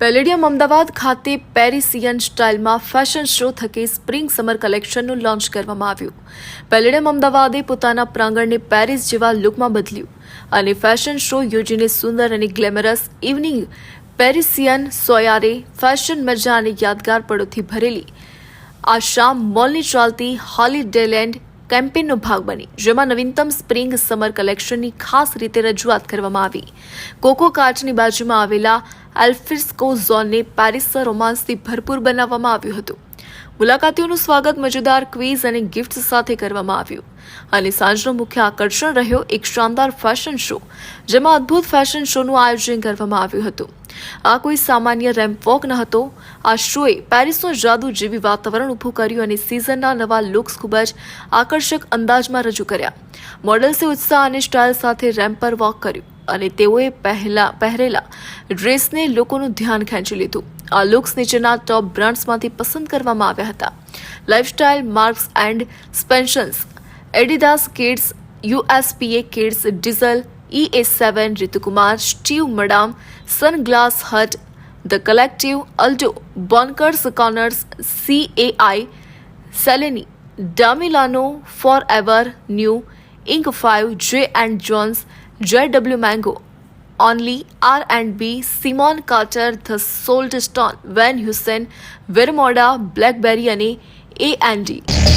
Palladium Ahmedabad ખાતે Parisian સ્ટાઇલમાં fashion show થકી સ્પ્રિંગ સમર કલેક્શનનું લોન્ચ કરવામાં આવ્યું. પેલેડિયમ અમદાવાદે પોતાના પ્રાંગણને પેરિસ જેવા લુકમાં બદલ્યું અને ફેશન શો યોજીને સુંદર અને glamorous evening Parisian soiree fashion મજા અને યાદગાર પળોથી ભરેલી. આ શામ મોલની ચાલતી હોલી ડેલેન્ડ કેમ્પેનનો ભાગ બની, જેમાં નવીનતમ સ્પ્રિંગ સમર કલેક્શનની ખાસ રીતે રજૂઆત કરવામાં આવી. કોકો કાચની બાજુમાં આવેલા એલ્ફિસ્કો ઝોનને પેરિસ રોમાન્સથી ભરપૂર બનાવવામાં આવ્યું હતું. મુલાકાતીઓનું સ્વાગત મજેદાર ક્વિઝ અને ગિફ્ટ સાથે કરવામાં આવ્યું. અને સાંજનો મુખ્ય આકર્ષણ રહ્યો એક શાનદાર ફેશન શો, જેમાં અદ્ભુત ફેશન શોનું આયોજન કરવામાં આવ્યું હતું. આ કોઈ સામાન્ય રેમ્પ વોક ન હતો. આ શોએ પેરિસનો જાદુ જેવી વાતાવરણ ઊભું કર્યું અને સિઝનના નવા લુક્સ ખૂબ જ આકર્ષક અંદાજમાં રજૂ કર્યા. મોડલ્સે ઉત્સાહ અને સ્ટાઇલ સાથે રેમ્પ પર વોક કર્યું અને તેઓએ પહેલા, પહેરેલા ડ્રેસને લોકોનું ધ્યાન ખેંચી લીધું. આ લુક્સ નીચેના ટોપ બ્રાન્ડ્સમાંથી પસંદ કરવામાં આવ્યા હતા. Lifestyle Marks and Spencer Adidas kids USPA kids diesel મડામ sunglass Hut the collective Alto બોન્કર્સ corners સીએઆઈ સેલેની ડામિલાનો four ever new ink five જે એન્ડ જોન્સ જે W mango only R and B Simon Carter the salt stone van હ્યુસેન વેરમોડા blackberry અને D